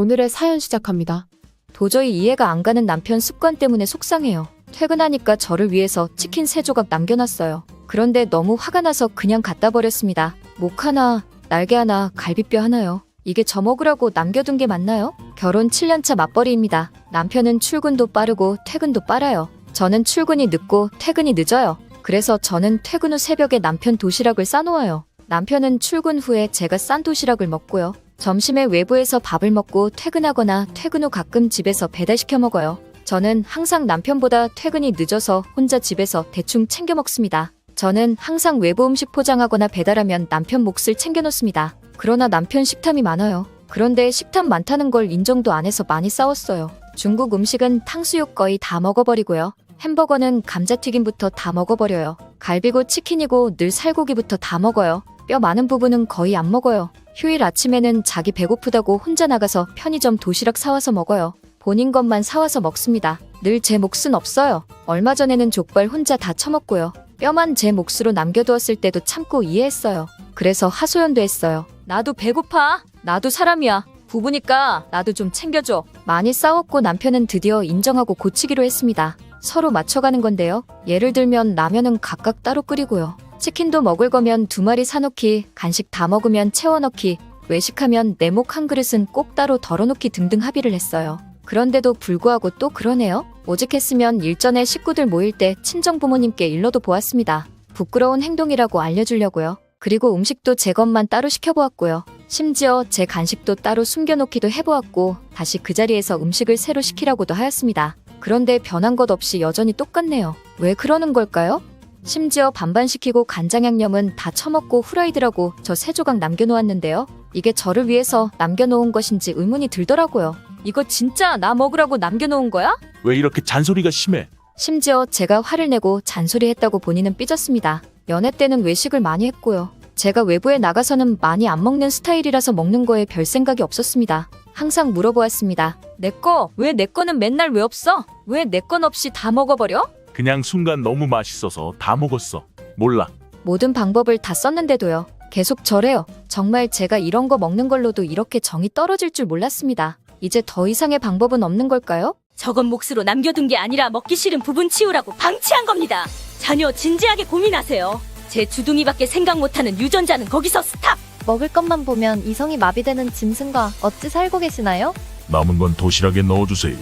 오늘의 사연 시작합니다. 도저히 이해가 안 가는 남편 습관 때문에 속상해요. 퇴근하니까 저를 위해서 치킨 세 조각 남겨놨어요. 그런데 너무 화가 나서 그냥 갖다 버렸습니다. 목 하나, 날개 하나, 갈비뼈 하나요. 이게 저 먹으라고 남겨둔 게 맞나요? 결혼 7년차 맞벌이입니다. 남편은 출근도 빠르고 퇴근도 빨라요. 저는 출근이 늦고 퇴근이 늦어요. 그래서 저는 퇴근 후 새벽에 남편 도시락을 싸놓아요. 남편은 출근 후에 제가 싼 도시락을 먹고요. 점심에 외부에서 밥을 먹고 퇴근하거나 퇴근 후 가끔 집에서 배달시켜 먹어요. 저는 항상 남편보다 퇴근이 늦어서 혼자 집에서 대충 챙겨 먹습니다. 저는 항상 외부 음식 포장하거나 배달하면 남편 몫을 챙겨 놓습니다. 그러나 남편 식탐이 많아요. 그런데 식탐 많다는 걸 인정도 안 해서 많이 싸웠어요. 중국 음식은 탕수육 거의 다 먹어버리고요. 햄버거는 감자튀김부터 다 먹어버려요. 갈비고 치킨이고 늘 살고기부터 다 먹어요. 뼈 많은 부분은 거의 안 먹어요. 휴일 아침에는 자기 배고프다고 혼자 나가서 편의점 도시락 사와서 먹어요. 본인 것만 사와서 먹습니다. 늘 제 몫은 없어요. 얼마 전에는 족발 혼자 다 처먹고요. 뼈만 제 몫으로 남겨두었을 때도 참고 이해했어요. 그래서 하소연도 했어요. 나도 배고파. 나도 사람이야. 부부니까 나도 좀 챙겨줘. 많이 싸웠고 남편은 드디어 인정하고 고치기로 했습니다. 서로 맞춰가는 건데요. 예를 들면 라면은 각각 따로 끓이고요. 치킨도 먹을 거면 두 마리 사놓기, 간식 다 먹으면 채워넣기, 외식하면 내목 한 그릇은 꼭 따로 덜어놓기 등등 합의를 했어요. 그런데도 불구하고 또 그러네요. 오직했으면 일전에 식구들 모일 때 친정 부모님께 일러도 보았습니다. 부끄러운 행동이라고 알려주려고요. 그리고 음식도 제 것만 따로 시켜보았고요. 심지어 제 간식도 따로 숨겨놓기도 해보았고 다시 그 자리에서 음식을 새로 시키라고도 하였습니다. 그런데 변한 것 없이 여전히 똑같네요. 왜 그러는 걸까요? 심지어 반반 시키고 간장 양념은 다 처먹고 후라이드라고 저 세 조각 남겨놓았는데요. 이게 저를 위해서 남겨놓은 것인지 의문이 들더라고요. 이거 진짜 나 먹으라고 남겨놓은 거야? 왜 이렇게 잔소리가 심해? 심지어 제가 화를 내고 잔소리했다고 본인은 삐졌습니다. 연애 때는 외식을 많이 했고요. 제가 외부에 나가서는 많이 안 먹는 스타일이라서 먹는 거에 별 생각이 없었습니다. 항상 물어보았습니다. 내 거, 왜 내 거는 맨날 왜 없어? 왜 내 건 없이 다 먹어버려? 그냥 순간 너무 맛있어서 다 먹었어. 몰라. 모든 방법을 다 썼는데도요. 계속 저래요. 정말 제가 이런 거 먹는 걸로도 이렇게 정이 떨어질 줄 몰랐습니다. 이제 더 이상의 방법은 없는 걸까요? 저건 몫으로 남겨둔 게 아니라 먹기 싫은 부분 치우라고 방치한 겁니다. 자녀 진지하게 고민하세요. 제 주둥이밖에 생각 못하는 유전자는 거기서 스탑! 먹을 것만 보면 이성이 마비되는 짐승과 어찌 살고 계시나요? 남은 건 도시락에 넣어주세요.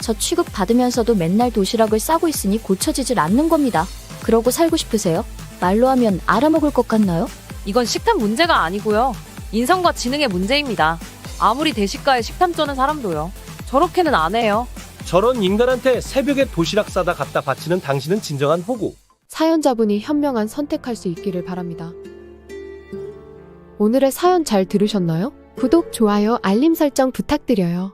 저 취급 받으면서도 맨날 도시락을 싸고 있으니 고쳐지질 않는 겁니다. 그러고 살고 싶으세요? 말로 하면 알아먹을 것 같나요? 이건 식탐 문제가 아니고요. 인성과 지능의 문제입니다. 아무리 대식가에 식탐 쩌는 사람도요. 저렇게는 안 해요. 저런 인간한테 새벽에 도시락 싸다 갖다 바치는 당신은 진정한 호구. 사연자분이 현명한 선택할 수 있기를 바랍니다. 오늘의 사연 잘 들으셨나요? 구독, 좋아요, 알림 설정 부탁드려요.